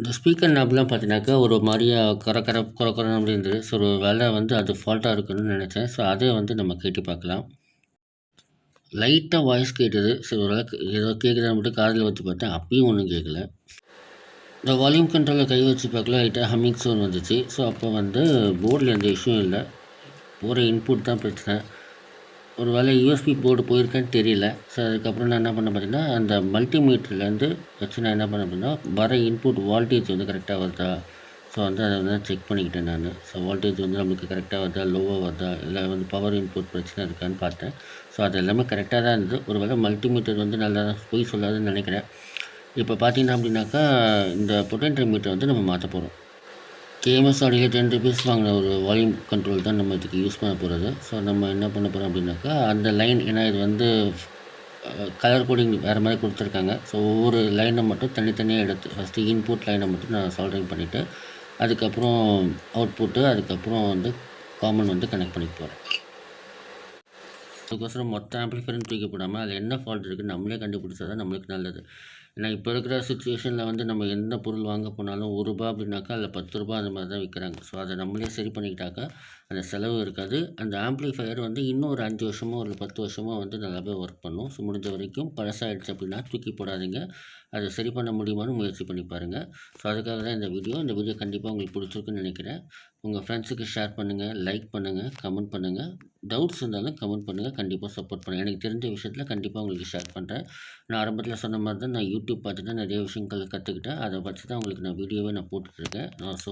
இந்த ஸ்பீக்கர் நாப்லாம் பார்த்தீங்கன்னாக்கா ஒரு மாதிரியா கர கர கொர கொரன்னு அப்படி இருந்தது. ஸோ ஒரு வேலை வந்து அது ஃபால்ட்டாக இருக்குன்னு நினச்சேன். ஸோ அதை வந்து நம்ம கேட்டு பார்க்கலாம். லைட்டாக வாய்ஸ் கேட்டது. ஸோ ஒரு ஏதோ கேட்குதான்னு மட்டும் காதில் வச்சு பார்த்தேன். அப்பயும் ஒன்றும் கேட்கல இந்த வால்யூம் கண்ட்ரோலில் கை வச்சு பார்க்கல. லைட்டாக ஹம்மிங் சோன் வந்துச்சு. ஸோ அப்போ வந்து போர்டில் எந்த இஷ்யூ இல்லை. போகிற இன்புட் தான் பிரச்சனை. ஒரு வேளை யூஎஸ்பி போர்டு போயிருக்கேன்னு தெரியல. ஸோ அதுக்கப்புறம் நான் என்ன பண்ண பார்த்தீங்கன்னா அந்த மல்டிமீட்டர்லேருந்து வச்சு நான் என்ன பண்ண அப்படின்னா வர இன்புட் வால்டேஜ் வந்து கரெக்டாக வருதா? ஸோ வந்து அதை வந்து செக் பண்ணிக்கிட்டேன் நான். ஸோ வால்டேஜ் வந்து நம்மளுக்கு கரெக்டாக வருதா? லோவாக வருதா? இல்லை வந்து பவர் இன்புட் பிரச்சனை இருக்கான்னு பார்த்தேன். ஸோ அது எல்லாமே கரெக்டாக தான் இருந்தது. ஒரு வேளை மல்டிமீட்டர் வந்து நல்லா போய் சொல்லாதுன்னு நினைக்கிறேன். இப்போ பார்த்தீங்கன்னா அப்படின்னாக்கா இந்த பொட்டன்ட்ரி மீட்டர் வந்து நம்ம மாற்ற போகிறோம் கேஎம்எஸ் ஆடியில் டென் ருபீஸ் வாங்கின ஒரு வால்யூம் கண்ட்ரோல் தான் நம்ம இதுக்கு யூஸ் பண்ண போகிறது ஸோ நம்ம என்ன பண்ண போகிறோம் அப்படின்னாக்கா அந்த லைன் ஏன்னா இது வந்து கலர் கோடிங் வேறு மாதிரி கொடுத்துருக்காங்க. ஸோ ஒவ்வொரு லைனை மட்டும் தனித்தனியாக எடுத்து ஃபஸ்ட்டு இன்புட் லைனை மட்டும் நான் சால்ட்ரிங் பண்ணிவிட்டு அதுக்கப்புறம் அவுட்புட்டு அதுக்கப்புறம் வந்து காமன் வந்து கனெக்ட் பண்ணி போகிறேன் அதுக்கோசரம் மொத்த ஆம்பிளிஃபைரும் தூக்கப்படாமல் அதில் என்ன ஃபால்ட் இருக்குன்னு நம்மளே கண்டுபிடிச்சா தான் நம்மளுக்கு நல்லது. ஏன்னா இப்போ இருக்கிற சுச்சுவேஷனில் வந்து நம்ம எந்த பொருள் வாங்க போனாலும் ஒரு ரூபா அப்படின்னாக்கா அதில் பத்து ரூபா அந்த மாதிரி தான் விற்கிறாங்க ஸோ அதை நம்மளே சரி பண்ணிக்கிட்டாக்கா அந்த செலவு இருக்காது. அந்த ஆம்ப்ளிஃபையர் வந்து இன்னும் ஒரு அஞ்சு வருஷமோ ஒரு பத்து வருஷமோ வந்து நல்லாவே ஒர்க் பண்ணும். ஸோ முடிஞ்ச வரைக்கும் பழசாயிடுச்சு அப்படின்னா தூக்கி போடாதீங்க. அதை சரி பண்ண முடியுமான்னு முயற்சி பண்ணி பாருங்கள் ஸோ அதுக்காக தான் இந்த வீடியோ இந்த வீடியோ கண்டிப்பாக உங்களுக்கு பிடிச்சிருக்குன்னு நினைக்கிறேன். உங்கள் ஃப்ரெண்ட்ஸுக்கு ஷேர் பண்ணுங்கள் லைக் பண்ணுங்கள் கமெண்ட் பண்ணுங்கள் டவுட்ஸ் இருந்தாலும் கமெண்ட் பண்ணுங்கள் கண்டிப்பாக சப்போர்ட் பண்ணுங்கள் எனக்கு தெரிஞ்ச விஷயத்தில் கண்டிப்பாக உங்களுக்கு ஷேர் பண்ணுறேன் நான் ஆரம்பத்தில் சொன்ன மாதிரி தான் நான் யூடியூப் பார்த்துட்டு நிறைய விஷயங்கள் கற்றுக்கிட்டேன் அதை வச்சு தான் உங்களுக்கு நான் வீடியோவே நான் போட்டுட்ருக்கேன். ஸோ